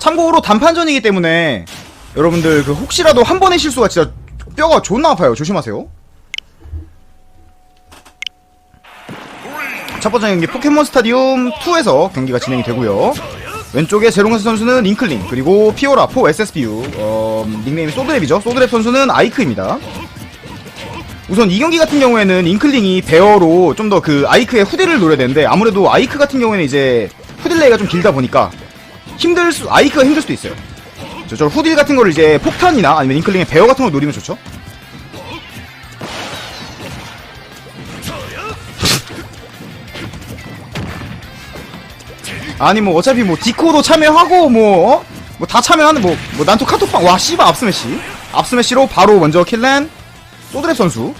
참고로 단판전이기 때문에 여러분들 그 혹시라도 한 번의 실수가 진짜 뼈가 존나 아파요. 조심하세요. 첫 번째 경기 포켓몬 스타디움 2에서 경기가 진행이 되고요. 왼쪽에 제롱스 선수는 잉클링 그리고 피오라 4 SSBU 어, 닉네임이 소드랩이죠. 소드랩 선수는 아이크입니다. 우선 이 경기 같은 경우에는 잉클링이 베어로 좀 더 그 아이크의 후딜을 노려야 되는데 아무래도 아이크 같은 경우에는 이제 후딜레이가 좀 길다 보니까 힘들 수 아이크가 힘들 수도 있어요. 저, 저 후딜 같은 거를 이제 폭탄이나 아니면 잉클링의 베어 같은 걸 노리면 좋죠. 아니 뭐 어차피 뭐 디코도 참여하고 뭐 뭐 다 참여하는 뭐 뭐 난또 카톡방. 와 씨바 앞스매시. 앞스매시로 바로 먼저 킬렌. 소드랩 선수.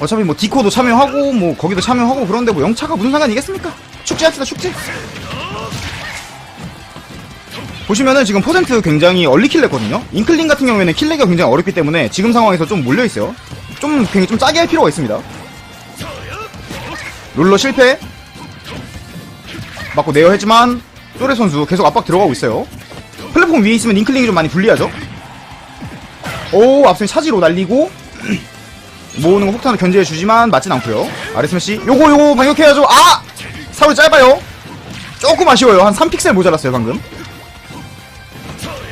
어차피 뭐 디코도 참여하고 뭐 거기도 참여하고 그런데 뭐 영차가 무슨 상관이겠습니까? 축제합시다 축제 보시면은 지금 퍼센트 굉장히 얼리 킬렉거든요 잉클링 같은 경우에는 킬렉이 굉장히 어렵기 때문에 지금 상황에서 좀 몰려있어요 좀 굉장히 좀 짜게 할 필요가 있습니다 룰러 실패 맞고 내어 했지만 또레 선수 계속 압박 들어가고 있어요. 플랫폼 위에 있으면 잉클링이 좀 많이 불리하죠. 오 앞선 차지로 날리고 모으는 거 폭탄을 견제해 주지만 맞진 않고요. 아레 스매시 요거 요거 반격해야죠. 아 사울 짧아요. 조금 아쉬워요. 한 3픽셀 모자랐어요 방금.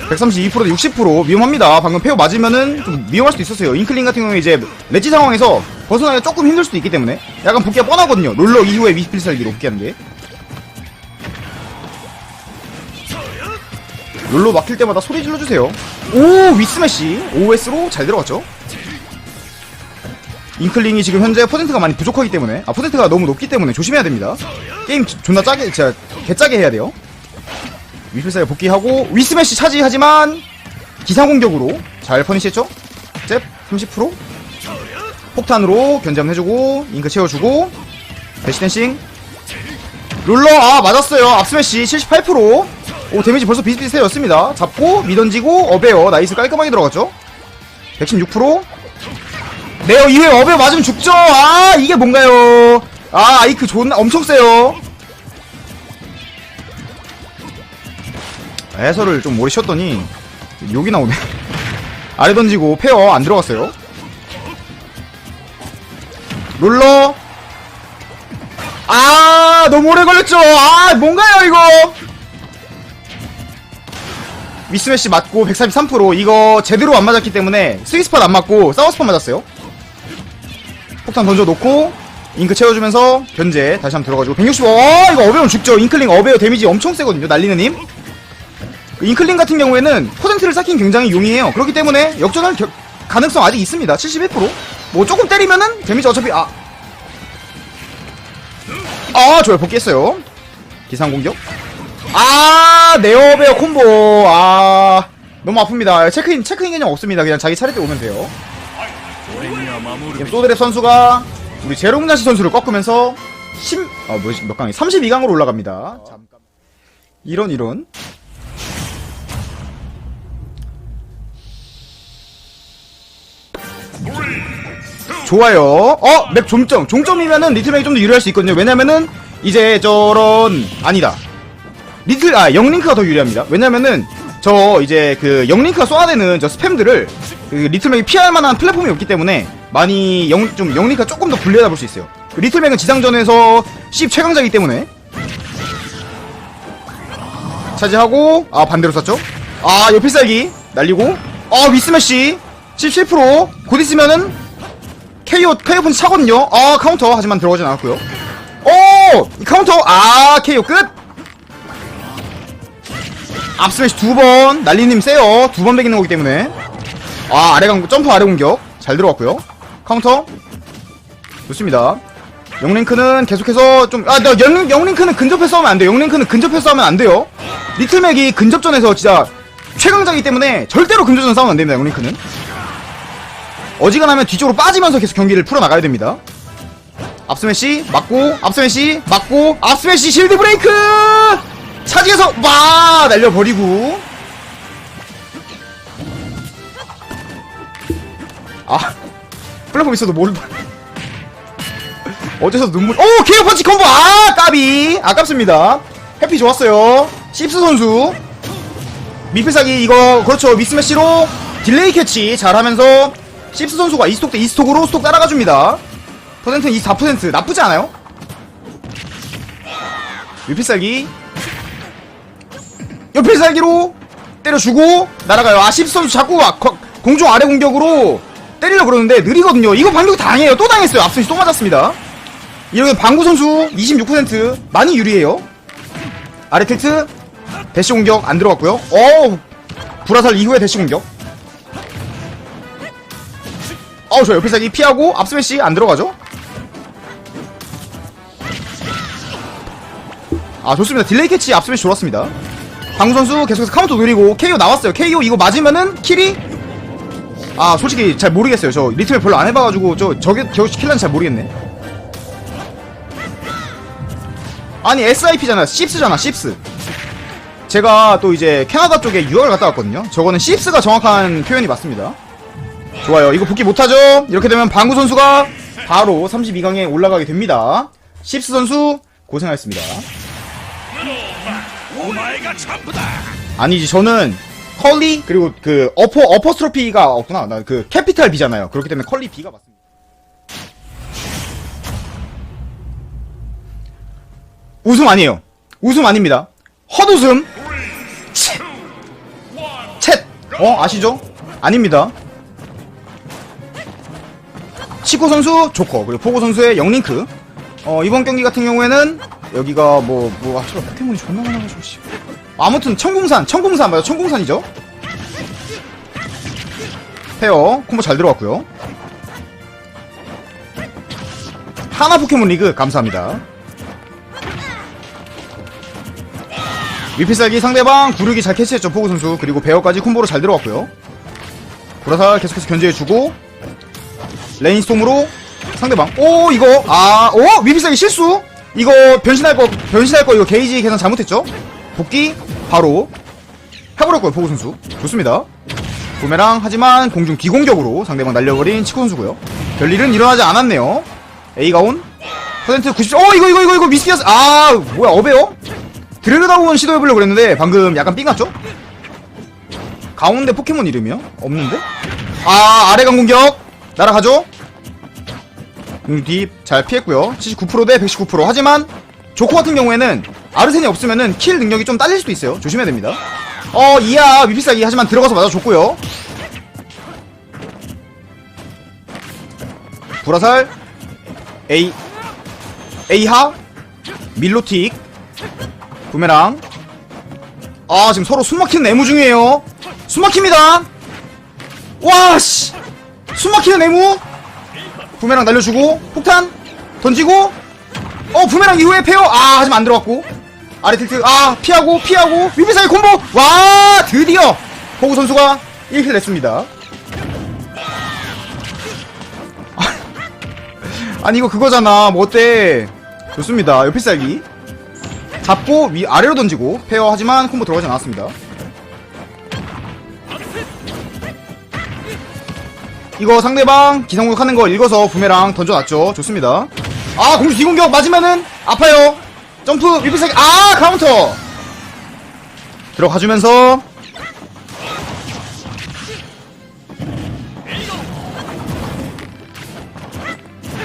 132%대 60% 위험합니다. 방금 페어 맞으면은 좀 위험할 수도 있었어요. 잉클링 같은 경우에 이제 렛지 상황에서 벗어나기가 조금 힘들 수도 있기 때문에 약간 복귀가 뻔하거든요. 롤러 이후에 위스필살기로 복귀하는 게. 롤로 막힐 때마다 소리 질러주세요. 오, 위스매시. OS로 잘 들어갔죠? 잉클링이 지금 현재 퍼센트가 많이 부족하기 때문에, 아, 퍼센트가 너무 높기 때문에 조심해야 됩니다. 게임 조- 존나 짜게, 진짜, 개짜게 해야 돼요. 위필사에 복귀하고, 위스매시 차지하지만, 기상공격으로 잘 퍼니시했죠? 잽, 30%? 폭탄으로 견제 한번 해주고, 잉크 채워주고, 대시 댄싱. 룰러, 아, 맞았어요. 앞스매시 78%. 오 데미지 벌써 비슷비슷해졌습니다 잡고 미던지고 어베어 나이스 깔끔하게 들어갔죠 116% 네어 이후에 어베어 맞으면 죽죠 아 이게 뭔가요 아 아이크 존나 엄청 세요 해설을 좀 오래 쉬었더니 욕이 나오네. 아래 던지고 페어 안 들어갔어요. 롤러! 아 너무 오래 걸렸죠? 아 뭔가요 이거? 위스매시 맞고 143% 이거 제대로 안 맞았기 때문에 스위스팟 안 맞고 사우스팟 맞았어요. 폭탄 던져놓고 잉크 채워주면서 견제 다시 한번 들어가지고 165 어, 이거 어베어 죽죠? 잉클링 어베어 데미지 엄청 세거든요 날리는 힘. 그 잉클링 같은 경우에는 퍼센트를 쌓긴 굉장히 용이해요 그렇기 때문에 역전할 겨- 가능성 아직 있습니다 71%뭐 조금 때리면은 데미지 어차피 아 아, 좋아요. 복귀했어요. 기상 공격. 아, 네오베어 콤보. 아, 너무 아픕니다. 체크인, 체크인 개념 없습니다. 그냥 자기 차례 때 오면 돼요. 소드랩 선수가 우리 제롱자시 선수를 꺾으면서 10, 아, 뭐지, 몇 강이? 32강으로 올라갑니다. 잠깐. 이런, 이런. 좋아요. 어, 맵 종점. 종점이면은 리틀맥이 좀 더 유리할 수 있거든요. 왜냐면은 이제 저런 아니다. 리틀 아 영링크가 더 유리합니다. 왜냐면은 저 이제 그 영링크가 쏘아대는 저 스팸들을 그 리틀맥이 피할 만한 플랫폼이 없기 때문에 많이 영 좀 영링크가 조금 더 불리하다 볼 수 있어요. 리틀맥은 지상전에서 10 최강자이기 때문에 차지하고 아 반대로 쐈죠. 아 옆필살기 날리고 아 위스매시 17%곧 있으면은 KO KO 펀치 차거든요. 아 카운터 하지만 들어가진 않았고요. 오! 이 카운터! 아, KO 끝! 앞스매시 두 번, 날리님 세요. 두 번 베기는 거기 때문에. 아, 아래 강, 점프 아래 공격. 잘 들어갔고요. 카운터. 좋습니다. 영링크는 계속해서 좀, 아, 나 영, 영링크는 근접해서 싸우면 안 돼요. 영링크는 근접해서 싸우면 안 돼요. 리틀맥이 근접전에서 진짜 최강자이기 때문에 절대로 근접전 싸우면 안 됩니다, 영링크는. 어지간하면 뒤쪽으로 빠지면서 계속 경기를 풀어나가야 됩니다. 앞스매시 맞고 앞스매시 맞고 앞스매시 실드 브레이크! 차지해서 와 날려버리고. 아 플랫폼 있어도 모를 뻔 어째서 눈물 오 케어 펀치 콤보! 아 까비! 아깝습니다. 해피 좋았어요. 씹스 선수. 미필사기 이거 그렇죠. 미스매시로 딜레이 캐치 잘하면서 십스 선수가 이스톡 대 이스톡으로 스톡 따라가줍니다. 퍼센트는 24% 나쁘지 않아요. 미필살기. 옆필살기로 때려주고 날아가요. 아 십스 선수 자꾸 아, 거- 공중 아래 공격으로 때리려고 그러는데 느리거든요. 이거 방금 당해요. 또 당했어요. 앞선이 또 맞았습니다. 이러면 방구 선수 26% 많이 유리해요. 아래 틸트 대시 공격 안 들어갔고요. 어 불화살 이후에 대시 공격. 어, 저 옆에 사기 피하고 앞스매시 안 들어가죠? 아, 좋습니다. 딜레이 캐치 앞스매시 좋았습니다. 방구 선수 계속해서 카운터 노리고 KO 나왔어요. KO 이거 맞으면은 킬이 아, 솔직히 잘 모르겠어요. 저 리틀 별로 안 해봐가지고 저 저게 겨우 킬란지 잘 모르겠네. 아니 SIP잖아, 십스잖아, 십스. 제가 또 이제 캐나다 쪽에 유학을 갔다 왔거든요. 저거는 십스가 정확한 표현이 맞습니다. 좋아요. 이거 복귀 못하죠? 이렇게 되면 방구 선수가 바로 32강에 올라가게 됩니다. 십스 선수 고생하셨습니다. 아니지 저는 컬리 그리고 그 어퍼 어퍼스트로피가 없구나. 나 그 캐피탈 B잖아요. 그렇기 때문에 컬리 B가 맞습니다. 웃음 아니에요. 웃음 아닙니다. 헛웃음. 쳇. 쳇. 어 아시죠? 아닙니다. 치코 선수 조커 그리고 포고 선수의 영링크. 어 이번 경기 같은 경우에는 여기가 뭐뭐 아, 저 포켓몬이 존나 많아가지고 씨. 아무튼 청궁산 청궁산 맞아 청궁산이죠? 페어 콤보 잘 들어갔고요. 하나 포켓몬 리그 감사합니다. 위피살기 상대방 구르기 잘 캐치했죠 포구 선수. 그리고 베어까지 콤보로 잘 들어갔고요. 보라살 계속해서 견제해주고 레인스톰으로 상대방. 오 이거. 아오 위피살기 실수. 이거 변신할 거 변신할 거 이거 게이지 계산 잘못했죠? 복귀 바로. 해버렸고요 포구 선수. 좋습니다. 부메랑 하지만 공중 비공격으로 상대방 날려버린 치코 선수고요. 별일은 일어나지 않았네요. A가 온. 퍼센트 90. 어 이거 이거 이거 이거 미스피아스. 아 뭐야 어베요? 드래그다운 시도해보려고 그랬는데 방금 약간 삥갔죠? 가운데 포켓몬 이름이요? 없는데? 아 아래 강 공격 날아가죠? 딥잘 피했고요. 79%대 119% 하지만 조코 같은 경우에는 아르센이 없으면은 킬 능력이 좀 딸릴 수도 있어요. 조심해야 됩니다. 어 이야 위피싸기. 하지만 들어가서 맞아줬고요. 불화살 A A하 밀로틱 부메랑. 아 지금 서로 숨막히는 애무 중이에요. 숨막힙니다. 와씨 숨막히는 애무 부메랑 날려주고 폭탄 던지고. 어 부메랑 이후에 페어. 아 하지만 안 들어갔고. 아래 틸트 아 피하고 피하고. 위비사의 콤보. 와 드디어 호구 선수가 1킬 냈습니다. 아니 이거 그거잖아. 뭐 어때? 좋습니다. 옆에 살기. 잡고 위 아래로 던지고. 페어 하지만 콤보 들어가지 않았습니다 이거 상대방 기상공격 하는 거 읽어서 부메랑 던져놨죠. 좋습니다. 아 공주 뒤공격 맞으면은 아파요. 점프 위비사기 아 카운터! 들어가주면서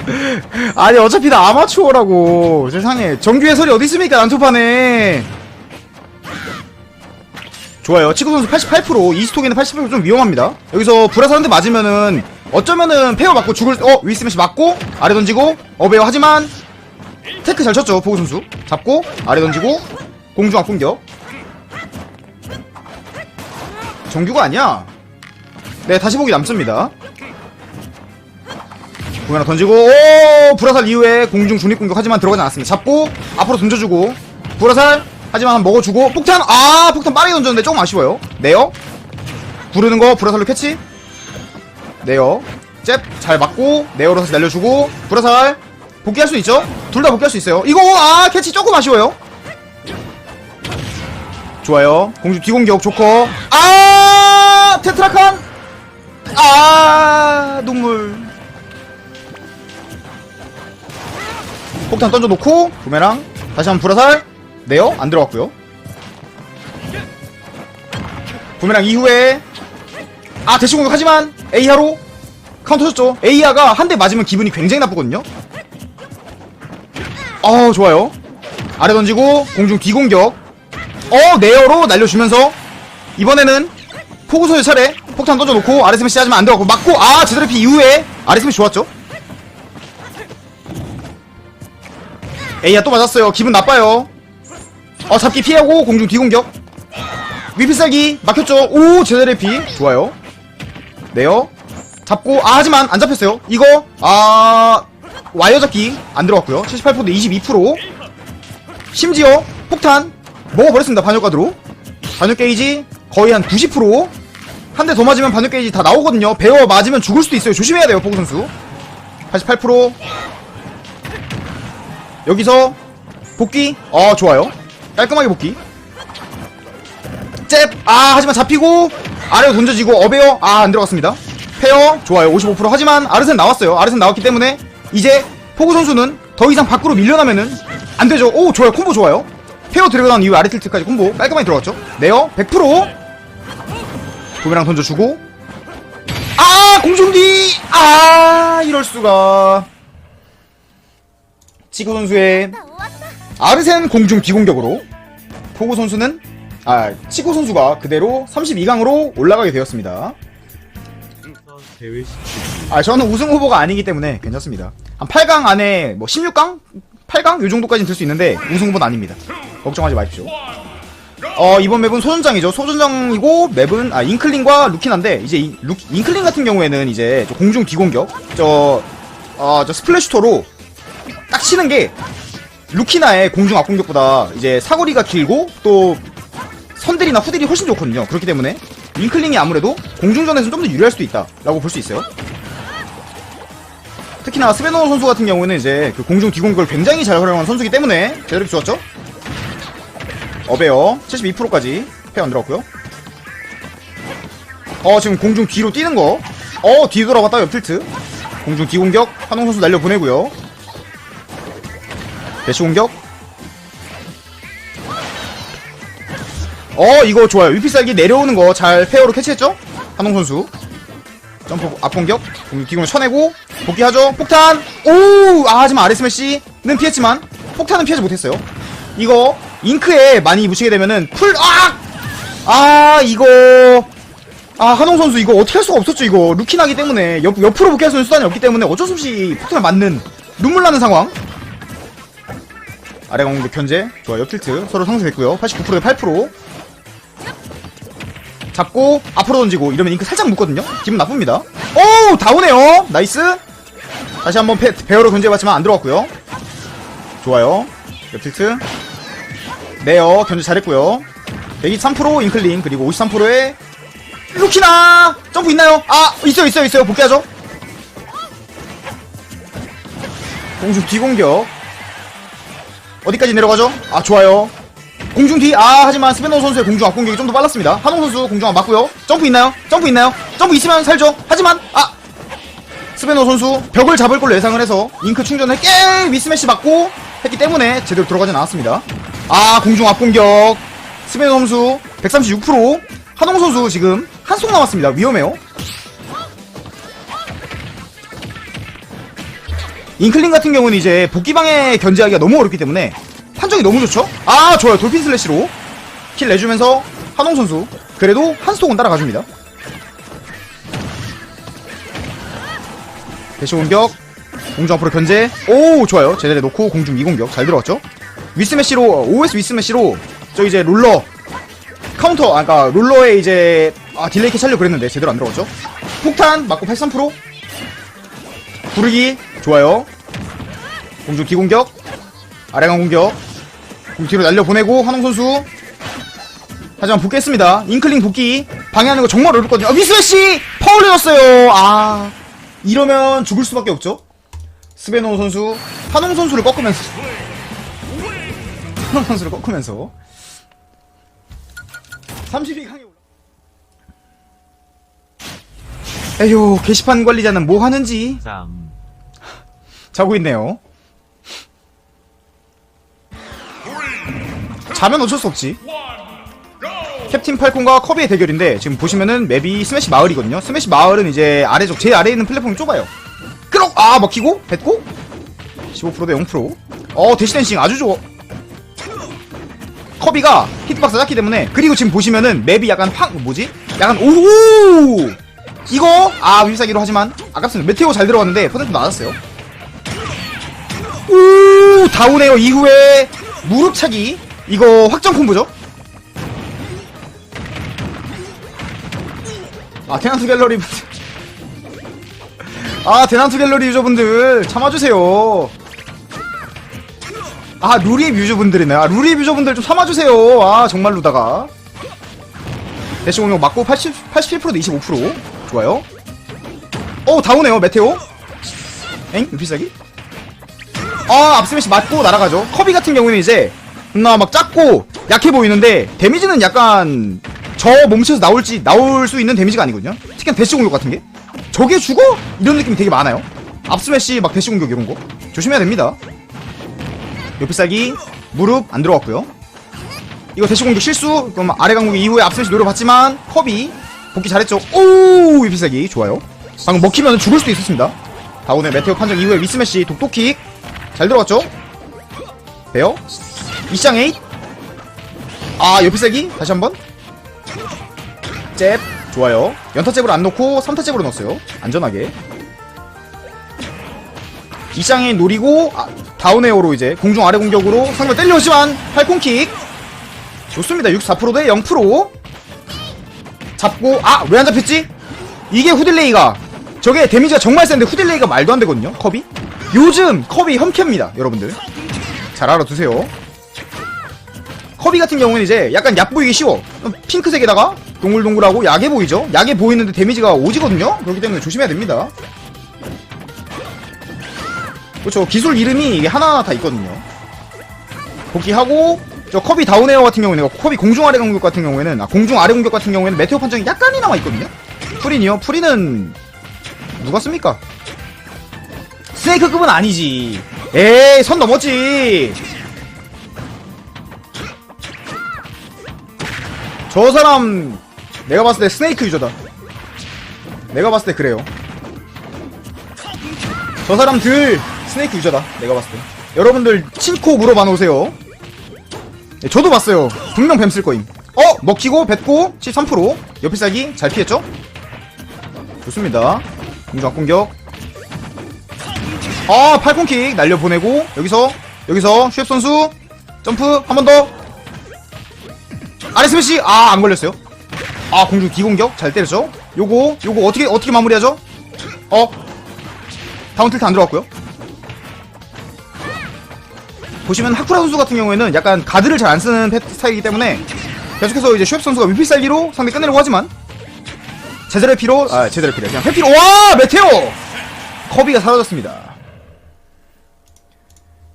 아니 어차피 나 아마추어라고. 세상에. 정규 해설이 어디 있습니까 난투판에 좋아요. 치코 선수 88% 이스톡에는 88%좀 위험합니다. 여기서 불화사 한대 맞으면은 어쩌면은 페어 맞고 죽을 어 위스매시 맞고 아래 던지고 어베어 하지만 테크 잘 쳤죠 포구 선수. 잡고 아래 던지고 공중 앞공격. 정규가 아니야. 네 다시 보기 남습니다. 공 하나 던지고 오 불화살 이후에 공중 중립 공격 하지만 들어가지 않았습니다. 잡고 앞으로 던져주고 불화살 하지만 먹어주고 폭탄 아 폭탄 빠르게 던졌는데 조금 아쉬워요. 네요. 부르는 거 불화살로 캐치. 네요. 잽잘 맞고 네어로 다시 날려주고 불화살. 복귀할 수 있죠? 둘 다 복귀할 수 있어요. 이거 아 캐치 조금 아쉬워요. 좋아요. 공중 뒤공격 조커. 아 테트라칸. 아 눈물. 폭탄 던져놓고 부메랑. 다시 한번 불화살 네요? 안 들어갔고요. 부메랑 이후에 아 대시 공격. 하지만 에이하로 카운터 쳤죠. 에이하가 한 대 맞으면 기분이 굉장히 나쁘거든요. 어 좋아요. 아래 던지고 공중 뒤공격. 어 네어로 날려주면서 이번에는 포구소의 차례 폭탄 던져놓고 아래 스매시 하지만 안 들어가고 맞고 아 제대로 피 이후에 아래 스매시 좋았죠. 에이야 또 맞았어요. 기분 나빠요 어 잡기 피하고 공중 뒤공격. 위피살기 막혔죠? 오 제대로 피 좋아요. 네요. 잡고 아 하지만 안 잡혔어요. 이거 아 와이어 잡기 안 들어갔고요. 78%대 22% 심지어 폭탄 먹어버렸습니다 반역가드로. 반역 게이지 거의 한 90%한 대 더 맞으면 반역 게이지 다 나오거든요. 베어 맞으면 죽을 수도 있어요. 조심해야 돼요 포구 선수. 88% 여기서 복귀. 어 좋아요 깔끔하게 복귀. 잽! 아 하지만 잡히고 아래로 던져지고 어베어. 아 안 들어갔습니다. 페어. 좋아요. 55% 하지만 아르센 나왔어요. 아르센 나왔기 때문에 이제 포구 선수는 더 이상 밖으로 밀려나면은 안 되죠. 오 좋아요. 콤보 좋아요. 페어 들어간 이후 아래 틸트까지 콤보 깔끔하게 들어갔죠. 네어. 100% 도매랑 던져주고. 아 공중디 아 이럴수가. 치구 선수의 아르센 공중 비공격으로 포구 선수는 아 치구 선수가 그대로 32강으로 올라가게 되었습니다. 시아 저는 우승 후보가 아니기 때문에 괜찮습니다. 한 8강 안에 뭐 16강, 8강 요 정도까지는 들 수 있는데 우승 후보는 아닙니다. 걱정하지 마십시오. 어 이번 맵은 소전장이죠. 소전장이고 맵은 아 잉클링과 루키나인데 이제 이, 루, 잉클링 같은 경우에는 이제 저 공중 비공격 저어저 스플래시토로 딱 치는 게 루키나의 공중 앞공격보다 이제 사거리가 길고 또 선들이나 후들이 훨씬 좋거든요. 그렇기 때문에 윙클링이 아무래도 공중전에서는 좀더 유리할 수도 있다라고 볼 수 있어요. 특히나 스베노 선수 같은 경우는 이제 그 공중 뒤공격을 굉장히 잘 활용하는 선수이기 때문에 제대로 좋았죠. 어베어 72%까지 페어 안 들어갔고요. 어 지금 공중 뒤로 뛰는 거. 어 뒤 돌아갔다 옆 til트. 공중 뒤공격 한홍 선수 날려 보내고요. 대시 공격. 어 이거 좋아요. 위피살기 내려오는 거 잘 페어로 캐치했죠? 한홍 선수. 점프 앞공격. 공격 뒤공을 쳐내고 복귀하죠. 폭탄. 오 아 하지만 아레 스매시는 피했지만 폭탄은 피하지 못했어요. 이거 잉크에 많이 묻히게 되면은 풀아! 아 이거. 아 한홍 선수 이거 어떻게 할 수가 없었죠 이거. 루키나기 때문에. 옆, 옆으로 복귀할 수 있는 수단이 없기 때문에 어쩔 수 없이 폭탄을 맞는 눈물 나는 상황 아래 강공격 견제 좋아요. 틸트 서로 상승됐고요. 89%대 8% 잡고 앞으로 던지고 이러면 잉크 살짝 묶거든요. 기분 나쁩니다. 오 다오네요. 나이스. 다시 한번 페, 베어로 견제해봤지만 안 들어갔고요. 좋아요. 옆 틸트. 네요. 견제 잘했고요. 123% 잉클링 그리고 53%의 루키나! 점프 있나요? 아 있어요 있어요 있어요. 복귀하죠? 공중 뒤공격 어디까지 내려가죠? 아 좋아요 공중 뒤, 아, 하지만 스페너 선수의 공중 앞 공격이 좀 더 빨랐습니다. 한홍 선수 공중 앞 맞고요. 점프 있나요? 점프 있나요? 점프 있으면 살죠. 하지만, 아! 스페너 선수 벽을 잡을 걸로 예상을 해서 잉크 충전을 깨 미스매시 맞고 했기 때문에 제대로 들어가진 않았습니다. 아, 공중 앞 공격. 스페너 선수 136%. 한홍 선수 지금 한 속 남았습니다. 위험해요. 잉클링 같은 경우는 이제 복귀방에 견제하기가 너무 어렵기 때문에 판정이 너무 좋죠? 아 좋아요. 돌핀 슬래시로 킬 내주면서 한홍 선수 그래도 한 스톡은 따라가줍니다. 대시 공격 공중 앞으로 견제. 오 좋아요. 제대로 놓고 공중 이공격 잘 들어갔죠? 위스매시로 OS 위스매시로 저 이제 롤러 카운터 아까 그러니까 롤러에 이제 아 딜레이 캐치하려고 그랬는데 제대로 안 들어갔죠? 폭탄 맞고 83% 구르기 좋아요 공중 기공격. 아래강 공격. 공 뒤로 날려보내고 한홍 선수. 하지만 복귀했습니다. 잉클링 복귀 방해하는 거 정말 어렵거든요. 아, 위스매시 파울려졌어요. 아 이러면 죽을 수밖에 없죠. 스베노 선수 한홍 선수를 꺾으면서. 한홍 선수를 꺾으면서. 32강에 올라 에휴 게시판 관리자는 뭐 하는지. 쌈 자고 있네요. 자면 어쩔 수 없지. 캡틴 팔콘과 커비의 대결인데 지금 보시면은 맵이 스매시 마을이거든요. 스매시 마을은 이제 아래쪽 제일 아래에 있는 플랫폼이 좁아요. 그럼 아 먹히고 뱉고 15%대 0%. 어 대시댄싱 아주 좋아. 커비가 히트박스 짰기 때문에 그리고 지금 보시면은 맵이 약간 확 뭐지? 약간 오우 이거 아 윌사기로 하지만 아깝습니다. 메테오 잘 들어갔는데 퍼센트 낮았어요. 우 다운에어 이후에 무릎차기. 이거 확정 콤보죠? 아 대난투 갤러리 아 대난투 갤러리 유저분들 참아주세요. 아 루리앱 유저분들이네. 아 루리앱 유저분들 좀 참아주세요. 아 정말로다가. 대시 공격 맞고 80, 81%대 25% 좋아요. 어 다운해요. 메테오. 엥? 비싸기? 아 앞스매시 맞고 날아가죠. 커비 같은 경우는 이제 존나 막 작고 약해 보이는데 데미지는 약간 저 몸체에서 나올지 나올 수 있는 데미지가 아니거든요. 특히 대시 공격 같은 게. 저게 죽어? 이런 느낌이 되게 많아요. 앞스매시 막 대시 공격 이런 거. 조심해야 됩니다. 옆필살기 무릎 안 들어갔고요. 이거 대시 공격 실수. 그럼 아래 강국 이후에 앞스매시 노려봤지만 컵이 복귀 잘했죠. 오 옆필살기. 좋아요. 방금 먹히면 죽을 수도 있었습니다. 다운의 메테오 판정 이후에 위스매시 독독킥 잘 들어갔죠? 베어? 이쌍 에잇 아 옆필살기? 다시 한번. 잽. 좋아요. 연타 잽으로 안 넣고 3타 잽으로 넣었어요. 안전하게. 이쌍에 노리고 아, 다운에어로 이제 공중 아래 공격으로 상대 때려오지만 팔콘킥. 좋습니다. 64%대 0% 잡고 아 왜 안 잡혔지? 이게 후딜레이가. 저게 데미지가 정말 센데 후딜레이가 말도 안 되거든요 컵이 요즘 컵이 험캐입니다 여러분들. 잘 알아두세요. 커비 같은 경우는 이제 약간 약 보이기 쉬워. 핑크색에다가 동글동글하고 약해 보이죠? 약해 보이는데 데미지가 오지거든요? 그렇기 때문에 조심해야 됩니다. 그렇죠. 기술 이름이 이게 하나하나 다 있거든요. 복귀하고 저 커비 다운에어 같은 경우는 커비 공중 아래 공격 같은 경우에는 아 공중 아래 공격 같은 경우에는 메테오 판정이 약간이나마 있거든요? 프린이요? 프린은 누가 씁니까 스네이크급은 아니지. 에이 선 넘었지. 저 사람 내가 봤을 때 스네이크 유저다. 내가 봤을 때 그래요. 저 사람들 스네이크 유저다 내가 봤을 때. 여러분들 친코 물어봐 놓으세요. 네, 저도 봤어요. 분명 뱀 쓸 거임. 어! 먹히고 뱉고 13% 옆필살기 잘 피했죠? 좋습니다. 공중압 공격 아 팔콘킥 날려보내고 여기서 여기서 슈앱 선수 점프 한 번 더. 아래 스매시! 아 안 걸렸어요. 아 공중 기공격 잘 때렸죠? 요거 요거 어떻게 어떻게 마무리하죠? 어? 다운 til트 안 들어갔고요. 보시면 하쿠라 선수 같은 경우에는 약간 가드를 잘 안 쓰는 패- 스타일이기 때문에 계속해서 이제 슈앱 선수가 위필살기로 상대 끝내려고 하지만 제대로의 피로 아 제대로의 피로 그냥 회피로. 와! 메테오! 커비가 사라졌습니다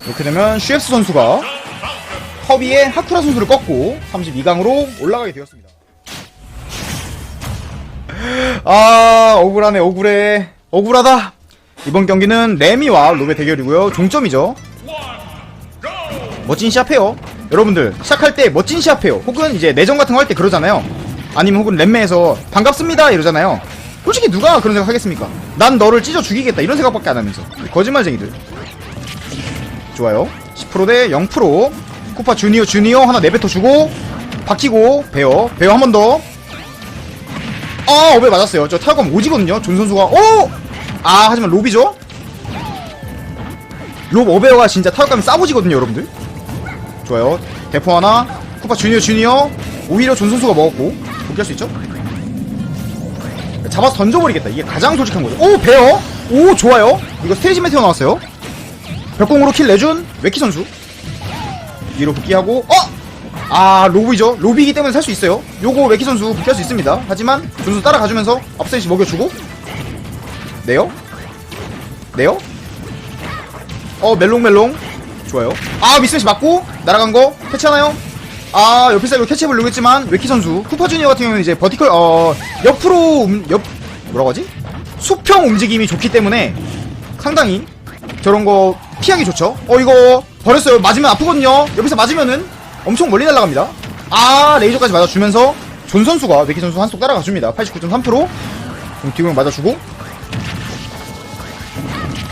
이렇게 되면 슈앱스 선수가 커비의 하쿠라 선수를 꺾고 32강으로 올라가게 되었습니다. 아, 억울하네, 억울해. 억울하다. 이번 경기는 레미와 롭의 대결이고요. 종점이죠. 멋진 시합해요. 여러분들, 시작할 때 멋진 시합해요. 혹은 이제 내전 같은 거 할 때 그러잖아요. 아니면 혹은 램매에서 반갑습니다 이러잖아요. 솔직히 누가 그런 생각 하겠습니까? 난 너를 찢어 죽이겠다 이런 생각밖에 안 하면서 거짓말쟁이들. 좋아요. 10%대 0%. 쿠파 주니어 주니어 하나 내뱉어 주고 박히고 베어 베어 한 번 더. 아 어배 맞았어요. 저 타격감 오지거든요. 존 선수가 오. 아 하지만 로비죠. 롭 어베어가 진짜 타격감이 싸보지거든요, 여러분들. 좋아요. 대포 하나. 쿠파 주니어 주니어. 오히려 존 선수가 먹었고 복귀할 수 있죠? 잡아서 던져버리겠다. 이게 가장 솔직한 거죠. 오 베어. 오 좋아요. 이거 스테이지 메테오 나왔어요. 벽공으로 킬 내준 웨키 선수. 위로 복귀하고 어! 아 로비죠. 로비이기 때문에 살 수 있어요. 요거 웨키 선수 복귀할 수 있습니다. 하지만 선수 따라가주면서 앞세시 먹여주고. 네요? 네요? 어 멜롱멜롱. 좋아요. 아 미스매시 맞고 날아간 거 캐치하나요? 아 옆에 사이로 캐치해보려고 했지만 웨키 선수 쿠파 주니어 같은 경우는 이제 버티컬 어 옆으로 음, 옆 뭐라고 하지? 수평 움직임이 좋기 때문에 상당히 저런 거 피하기 좋죠. 어 이거 버렸어요. 맞으면 아프거든요. 여기서 맞으면은 엄청 멀리 날아갑니다. 아 레이저까지 맞아주면서 존 선수가 외키 선수 한속 따라가줍니다. 89.3%. 그럼 뒤로 맞아주고.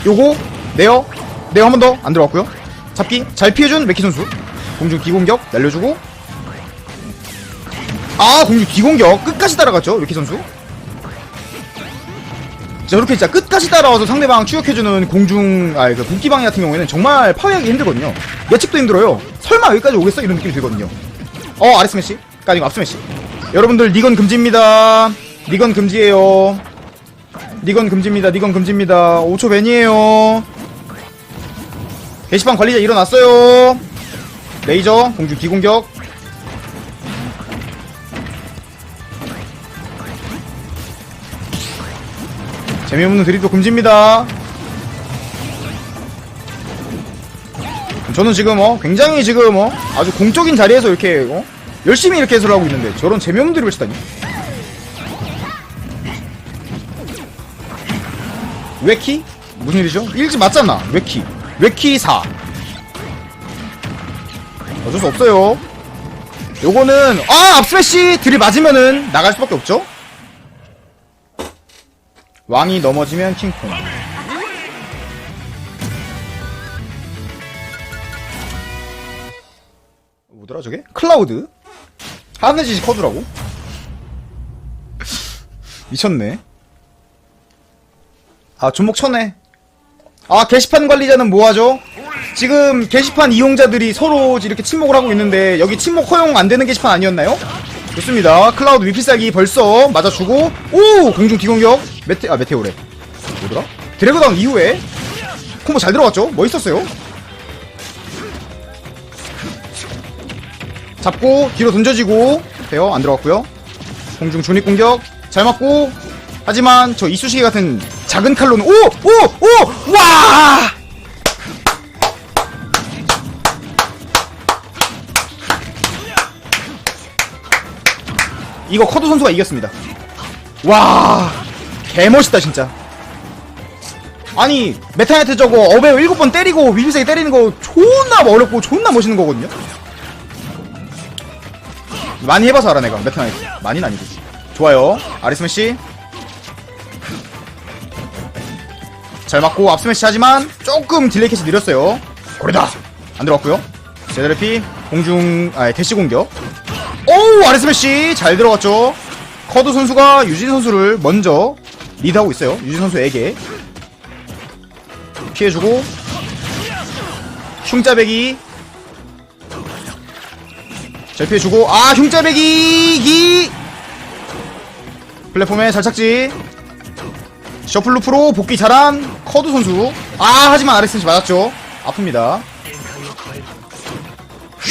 요거 네어 네어 한번 더 안 들어갔고요. 잡기 잘 피해준 외키 선수. 공중 뒤공격 날려주고. 아 공중 뒤공격 끝까지 따라갔죠 외키 선수. 자, 이렇게 진짜 끝까지 따라와서 상대방 추격해주는 공중, 아, 그 복귀방해 같은 경우에는 정말 파괴하기 힘들거든요. 예측도 힘들어요. 설마 여기까지 오겠어? 이런 느낌이 들거든요. 어, 아래 스매시? 아니고 앞 스매시. 여러분들, 니건 금지입니다. 니건 금지예요. 니건 금지입니다. 니건 금지입니다. 5초 벤이에요. 게시판 관리자 일어났어요. 레이저, 공중 기공격. 재미없는 드립도 금지입니다. 저는 지금 어 굉장히 지금 어 아주 공적인 자리에서 이렇게 어 열심히 이렇게 해설을 하고 있는데 저런 재미없는 드립을 치다니. 왜키? 무슨 일이죠? 일지 맞잖아. 왜키? 왜키 4. 어쩔 수 없어요. 요거는 아 앞스매시 들이 맞으면은 나갈 수밖에 없죠. 왕이 넘어지면 킹콩. 뭐더라 저게? 클라우드? 하늘짓이 커드라고? 미쳤네. 아 존목 쳐네. 아 게시판 관리자는 뭐하죠? 지금 게시판 이용자들이 서로 이렇게 침묵을 하고 있는데 여기 침묵 허용 안 되는 게시판 아니었나요? 좋습니다. 클라우드 위피싸기 벌써 맞아주고 오 공중 뒤공격 메테 아 메테오래 뭐더라? 드래그다운 이후에 콤보 잘 들어갔죠? 멋있었어요. 잡고 뒤로 던져지고 돼요 안 들어갔고요. 공중 중립 공격 잘 맞고 하지만 저 이쑤시개 같은 작은 칼로는 오오오와 이거 커드 선수가 이겼습니다. 와 개멋있다 진짜. 아니 메타네트 저거 어베어 7번 때리고 위비세게 때리는 거 존나 어렵고 존나 멋있는 거거든요. 많이 해봐서 알아 내가 메타나이트. 많이는 아니고 좋아요. 아리스매시 잘 맞고 앞스매시 하지만 조금 딜레이 캐시 느렸어요. 고래다! 안 들어갔고요. 제드레피 공중 아 대시 공격. 오우 아리스매시 잘 들어갔죠? 커드 선수가 유진 선수를 먼저 리드하고 있어요. 유진 선수에게. 피해주고. 흉자배기 잘 피해주고. 아 흉자배기 기 플랫폼에 잘 착지. 셔플루프로 복귀 잘한 커드 선수. 아 하지만 RSC 맞았죠. 아픕니다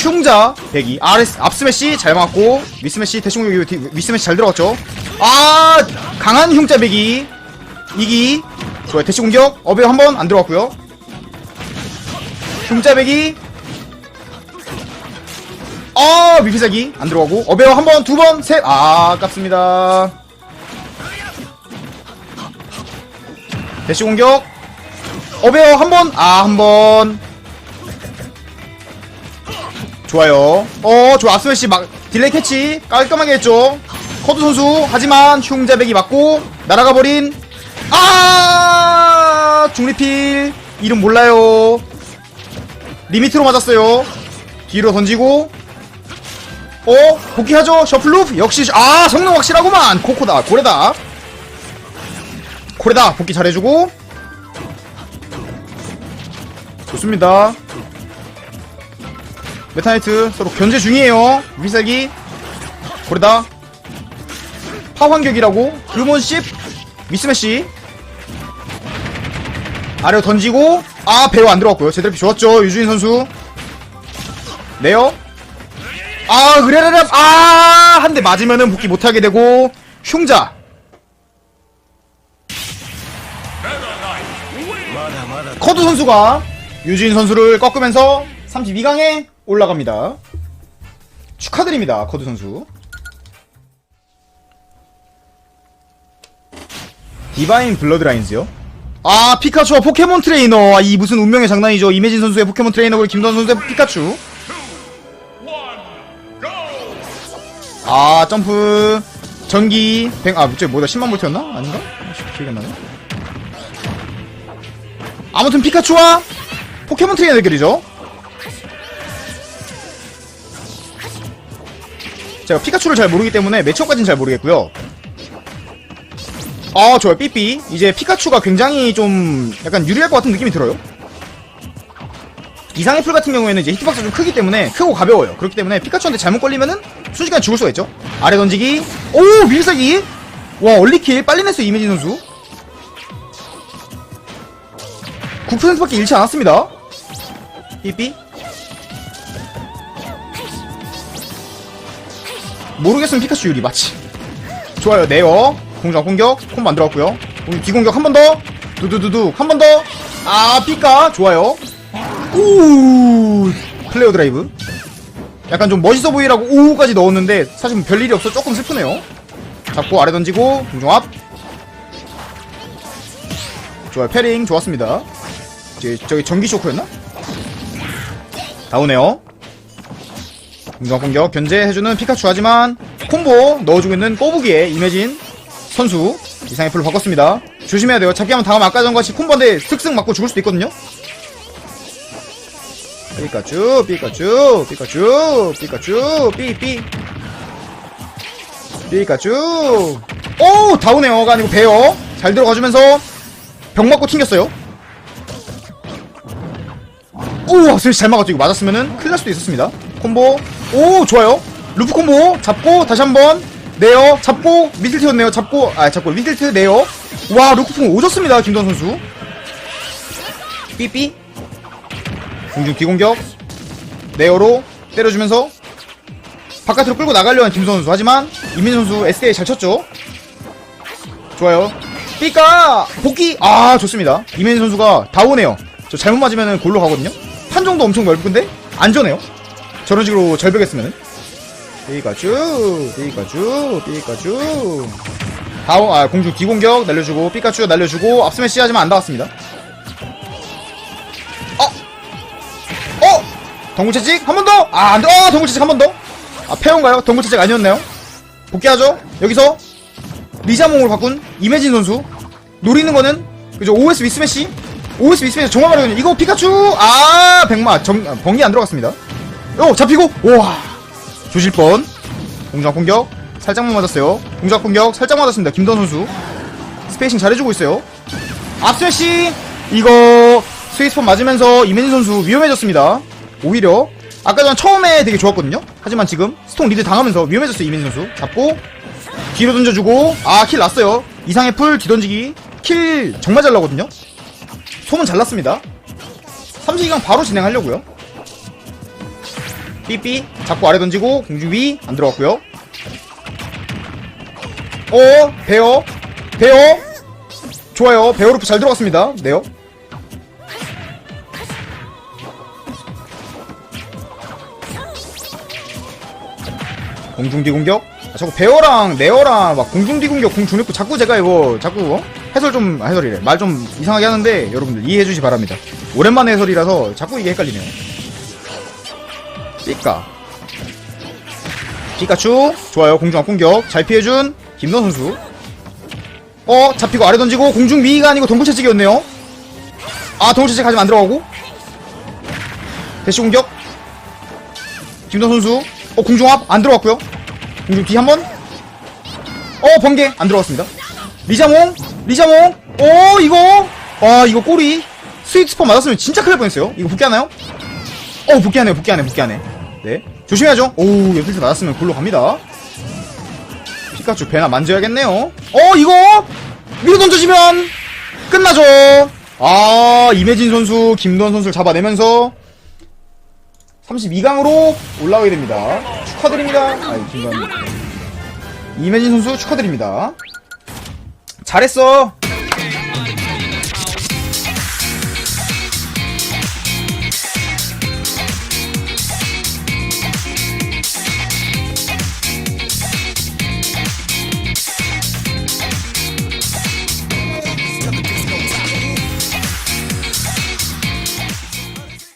흉자 배기. RS 앞스매시 잘 맞고 미스매시 대충 미스매시 잘 들어갔죠? 아 강한 흉자 배기. 이기. 좋아요. 대시 공격. 어베어 한번 안 들어갔고요. 흉자 배기. 아 미피사기 안 들어가고. 어베어 한번 두번셋아 아깝습니다. 대시 공격. 어베어 한번아 한번 좋아요. 어 좋아. 앞스매시 막 딜레이 캐치 깔끔하게 했죠. 커드 선수 하지만 흉자백이 맞고 날아가 버린 아! 중리필. 이름 몰라요. 리미트로 맞았어요. 뒤로 던지고. 어? 복귀하죠? 셔플루프? 역시 아 성능 확실하구만. 코코다 고래다. 고래다 복귀 잘해주고. 좋습니다 메타나이트 서로 견제 중이에요. 위사기 고래다. 파환격이라고. 그몬십 위스매시. 아래로 던지고. 아 배우 안 들어갔고요. 제대로 좋았죠. 유주인 선수. 네요 아 그래라라 아한 대 맞으면은 복귀 못하게 되고. 흉자. 커드 선수가 유진 선수를 꺾으면서 32강에 올라갑니다. 축하드립니다 커드 선수. 디바인 블러드라인즈요. 아 피카츄와 포켓몬 트레이너. 아, 이 무슨 운명의 장난이죠. 이매진 선수의 포켓몬 트레이너 그리고 김도환 선수의 피카츄. 아 점프. 전기. 100, 아 저기 뭐다 10만 볼트였나? 아닌가? 기억이 안 나네. 아무튼 피카츄와 포켓몬 트레이너 대결이죠 제가 피카츄를 잘 모르기 때문에 매치업까지는 잘 모르겠고요. 아 좋아요. 삐삐. 이제 피카츄가 굉장히 좀 약간 유리할 것 같은 느낌이 들어요. 이상의 풀 같은 경우에는 이제 히트박스가 좀 크기 때문에 크고 가벼워요. 그렇기 때문에 피카츄한테 잘못 걸리면은 순식간에 죽을 수가 있죠. 아래 던지기. 오 밀사기. 와 얼리킬. 빨리 냈어요 이매진 선수. 9%밖에 잃지 않았습니다. 삐삐 모르겠으면 피카츄 유리 맞지. 좋아요 네어 공장 공격 콤 만들었고요. 우리 뒤공격 한 번 더. 두두두두 한 번 더 아 피카 좋아요. 우 플레어 드라이브. 약간 좀 멋있어 보이라고 오까지 넣었는데 사실 뭐 별일이 없어. 조금 슬프네요. 잡고 아래 던지고 공중압 좋아요 패링. 좋았습니다. 저기, 저기 전기 쇼크였나? 다우네요 공중압 공격. 견제해주는 피카츄. 하지만 콤보 넣어주고 있는 꼬부기의 이매진 선수 이상의 풀로 바꿨습니다. 조심해야 돼요. 잡기 하면 당하면 아까 전같이 콤보인데 슥슥 맞고 죽을 수도 있거든요. 피카츄 피카츄 피카츄 피카츄 삐삐. 피카츄. 오 다운에어가 아니고 베어. 잘 들어가주면서 벽 맞고 튕겼어요. 오 스위치 잘 막았죠 이거 맞았으면은 큰일 날 수도 있었습니다. 콤보 오 좋아요. 루프 콤보 잡고 다시 한번 네어 잡고 미들트였네요 잡고 아 잡고 미들트 네어. 와 루프풍 오졌습니다 김도원 선수. 삐삐. 공중 뒤공격. 네어로 때려주면서 바깥으로 끌고 나가려는 김선 선수. 하지만 이민 선수 SDA 잘 쳤죠. 좋아요. 삐까! 복귀! 아 좋습니다. 이민 선수가 다오네요. 저 잘못 맞으면 골로 가거든요. 판정도 엄청 넓은데? 안전해요 저런 식으로 절벽했으면은 삐까쭈 삐까쭈 삐까쭈 다운 아 공중 뒤공격 날려주고 삐까쭈 날려주고 앞스매시 하지만 안 닿았습니다 어! 덩굴채찍 한 번 더! 아, 안 돼. 어, 덩굴채찍 한 번 더. 아, 페어인가요? 덩굴채찍 아니었나요? 복귀하죠? 여기서 리자몽으로 바꾼 이매진 선수. 노리는 거는 그죠? OS 위스매시. OS 위스매시 정확하거든요. 이거 피카츄! 아, 백마. 정, 아, 번개 안 들어갔습니다. 요, 잡히고! 우와. 조실 뻔. 공작 공격. 살짝만 맞았어요. 공작 공격. 살짝 맞았습니다. 김던 선수. 스페이싱 잘해주고 있어요. 앞스매시! 이거 스위스폰 맞으면서 이민희 선수 위험해졌습니다. 오히려 아까 전 처음에 되게 좋았거든요. 하지만 지금 스톤 리드 당하면서 위험해졌어요 이민희 선수. 잡고 뒤로 던져주고 아 킬 났어요. 이상의 풀 뒤던지기 킬 정말 잘 나거든요. 소문 잘 났습니다. 32강 바로 진행하려고요. 삐삐 잡고 아래 던지고 공중 위 안 들어갔고요. 어 베어 베어 좋아요 베어 루프 잘 들어갔습니다. 네요. 공중뒤 공격? 아, 자꾸 베어랑 네어랑 막 공중뒤 공격, 공중립구 자꾸 제가 이거 자꾸 어? 해설 좀 아, 해설이래 말 좀 이상하게 하는데 여러분들 이해해 주시 바랍니다. 오랜만에 해설이라서 자꾸 이게 헷갈리네요. 삐까. 피카츄 좋아요 공중압 공격. 잘 피해준 김너 선수. 어 잡히고 아래 던지고 공중 미가 아니고 동굴채찍이었네요. 아 동굴채찍 하지만 안 들어가고. 대시 공격. 김도 선수. 어 공중압 안 들어갔고요. 공중 뒤 한번. 어 번개 안 들어갔습니다. 리자몽 리자몽. 어 이거. 아 이거 꼬리 스위트 스폰 맞았으면 진짜 큰일 날 뻔했어요. 이거 복귀하나요? 어 복귀하네요 복귀하네 복귀하네 네 조심해야죠 오우 옆에서 맞았으면 골로 갑니다 피카츄 배나 만져야겠네요 어 이거 밀어 던져지면 끝나죠 아 이매진 선수 김도원 선수를 잡아내면서 32강으로 올라가게 됩니다. 축하드립니다. 아이, 김관. 이매진 선수 축하드립니다. 잘했어.